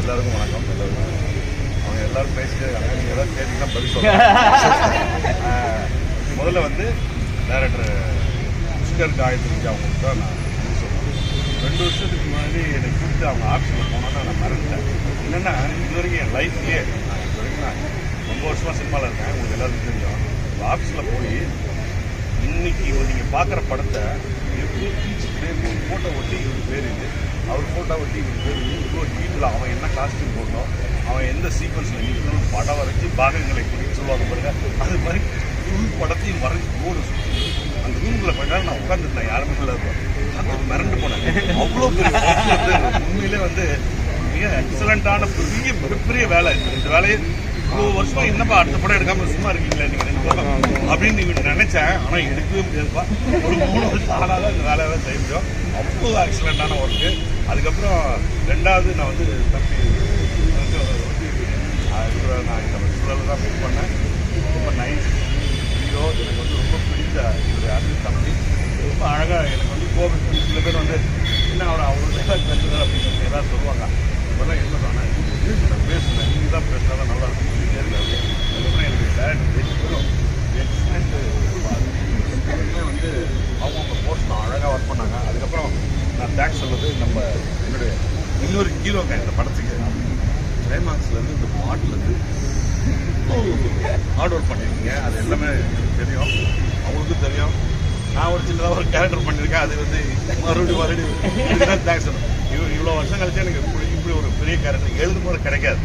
எல்லாருக்கும் வணக்கம். எல்லாருக்கும் அவங்க எல்லாரும் பேசிட்டு இருக்காங்க. நீங்கள் ஏதாவது கேட்டீங்கன்னா பதில் சொல்லுங்க. முதல்ல வந்து டேரக்டர் புஷ்கர் காயத்ரி அவங்களுக்கு தான் நான் நன்றி ரெண்டு வருஷத்துக்கு முன்னாடி என்னை கூப்பிட்டு அவங்க ஆஃபீஸில் போனோன்னா நான் மறந்துட்டேன். என்னென்னா இது வரைக்கும் என் லைஃப்லேயே நான் இது வரைக்கும் நான் ரொம்ப வருஷமாக சினிமாவில் இருக்கேன். உங்களுக்கு எல்லாருக்கும் தெரியும். ஆஃபீஸில் போய் இன்னைக்கு நீங்கள் பார்க்குற படத்தை எப்படி ஃப்ரேம் ஒரு ஃபோட்டோ ஒட்டி இவர் பேர் இது. அவர் ஃபோட்டோ ஒட்டி இவர் பேர் இது. இவ்வளோ டீட்டில் அவன் என்ன காஸ்டியூம் போடணும் அவன் எந்த சீக்வன்ஸில் நிற்கணும் படம் வரைஞ்சி பாகங்களை குறித்து சொல்லுவாங்க பாருங்க. அது மாதிரி ஃபுல் படத்தையும் வரைஞ்சி சுற்றி அந்த கொஞ்ச நேரம் நான் உட்காந்துருந்தேன் யாருமே இல்லை பார்த்து மிரண்டு போனேன். அவ்வளோ பெரிய வந்து உண்மையிலே வந்து மிக எக்ஸலண்ட்டான பெரிய மிகப்பெரிய வேலை இந்த வேலையை இவ்வளோ வருஷமா என்னப்பா அடுத்த படம் எடுக்காம சும்மா இருக்கீங்களா நீங்க ரெண்டு படம் அப்படின்னு நினைச்சேன். ஆனா எடுக்கவே முடியாதுப்பா. ஒரு மூணு வருஷம் செஞ்சோம் செய்ய முடியும் அவ்வளோ எக்ஸலண்ட்டான ஒர்க்கு அதுக்கப்புறம் ரெண்டாவது நான் வந்து தம்பி இவரை நான் இந்த சூழலில் தான் மீட் பண்ணேன். ரொம்ப நைஸ் ஹீரோ எனக்கு வந்து ரொம்ப பிடிச்ச இவர் அருள் தம்பி. ரொம்ப அழகாக எனக்கு வந்து கோவில் சில பேர் வந்து என்ன அவர் அவர் டைலாக் பேசுகிறார் அப்படின்னு சொல்லி எதாவது சொல்லுவாங்க. இப்போல்லாம் என்ன சொன்னேன் பேசுனேன் நீங்கள் தான் பேசுகிறேன் தான் நல்லா இருக்கும் சொல்லிட்டே இருக்காரு அதுக்கப்புறம் எனக்கு டேரக்ட் பேசிக்கிறோம் எக்ஸலண்ட் வந்து அவங்கவுங்க போர்ஷன் அழகாக ஒர்க் பண்ணாங்க அதுக்கப்புறம் நான் தேங்க்ஸ் சொல்றது நம்ம என்னுடைய இன்னொரு ஹீரோங்க இந்த படத்துக்கு கிளைமாக்ஸ்லேருந்து இந்த பாட்டிலேருந்து ஹார்ட் ஒர்க் பண்ணியிருக்கீங்க. அது எல்லாமே எனக்கு தெரியும். அவங்களுக்கும் தெரியும். நான் ஒரு சின்னதாக ஒரு கேரக்டர் பண்ணியிருக்கேன். அது வந்து மறுபடியும் மறுபடியும் தேங்க்ஸ் இவ்வளோ இவ்வளோ வருஷம் கழிச்சு எனக்கு இப்படி இப்படி ஒரு பெரிய கேரக்டர் எழுதும் போது கிடைக்காது.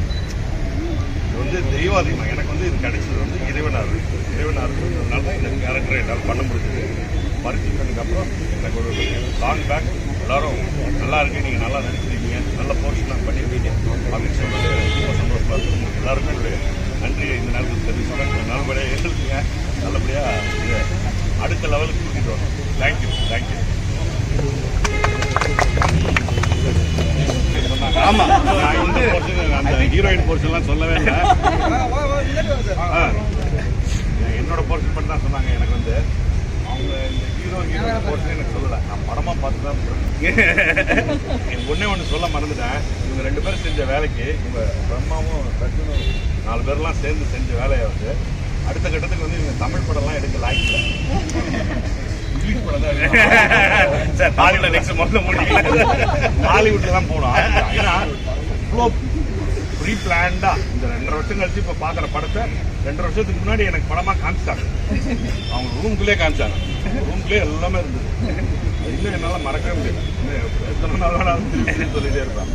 இது வந்து தெய்வாதீனம் எனக்கு வந்து இது கிடைச்சது வந்து இறைவனார். இறைவனார் இருந்ததுனால தான் இந்த கேரக்டரை என்னால் பண்ண முடிஞ்சது. பரிசுக்கு அப்புறம் எனக்கு ஒரு லாங் பேக் எல்லாரும் நல்லா இருக்கு நீங்கள் நல்லா நடிச்சிருக்கீங்க நல்ல போர்ஷனாக பண்ணியிருக்கீங்க. அப்படின்னு சொல்லிட்டு ரொம்ப சந்தோஷமாக இருக்கு. உங்களுக்கு எல்லாருமே என்னுடைய நன்றியை இந்த நேரத்தில் தெரிவிச்சுக்கிறேன். நல்லபடியாக எழுதுங்க. நல்லபடியாக இதை அடுத்த லெவலுக்கு கூட்டிகிட்டு வரணும் தேங்க்யூ தேங்க்யூ ஆமா. நான் portion, அந்த ஹீரோயின் போர்ஷன்லாம் சொல்லவே இல்லை. என்னோட போர்ஷன் பண்ணி தான் சொன்னாங்க. எனக்கு வந்து அவங்க இந்த ஹீரோ ஹீரோயின் போட்டு எனக்கு சொல்லலை. நான் படமா பார்த்து தான் எனக்கு ஒண்ணே ஒன்று சொல்ல மறந்துட்டேன். இவங்க ரெண்டு பேரும் செஞ்ச வேலைக்கு இவங்க பிரம்மாவும் சச்சினும் நாலு பேர்லாம் சேர்ந்து செஞ்ச வேலையை வந்து அடுத்த கட்டத்துக்கு வந்து இவங்க தமிழ் படம்லாம் எடுக்க லாய்க்கல இங்கிலீஷ் படம் தான் சார் ஹாலிவுட்ல நெக்ஸ்ட் முதல்ல முடிக்கல. ஹாலிவுட்ல தான் போகணும். ஏன்னா இவ்வளோ ப்ரீ பிளான்டா இந்த ரெண்டரை வருஷம் கழிச்சு இப்போ பார்க்குற படத்தை ரெண்டரை வருஷத்துக்கு முன்னாடி எனக்கு படமாக காமிச்சாங்க. அவங்க ரூம்குள்ளே காமிச்சாங்க. ரூம்குள்ளே எல்லாமே இருந்தது. இன்னும் என்னால் மறக்கவே முடியல. எத்தனை நாள் வேணாலும் சொல்லிட்டே இருப்பாங்க.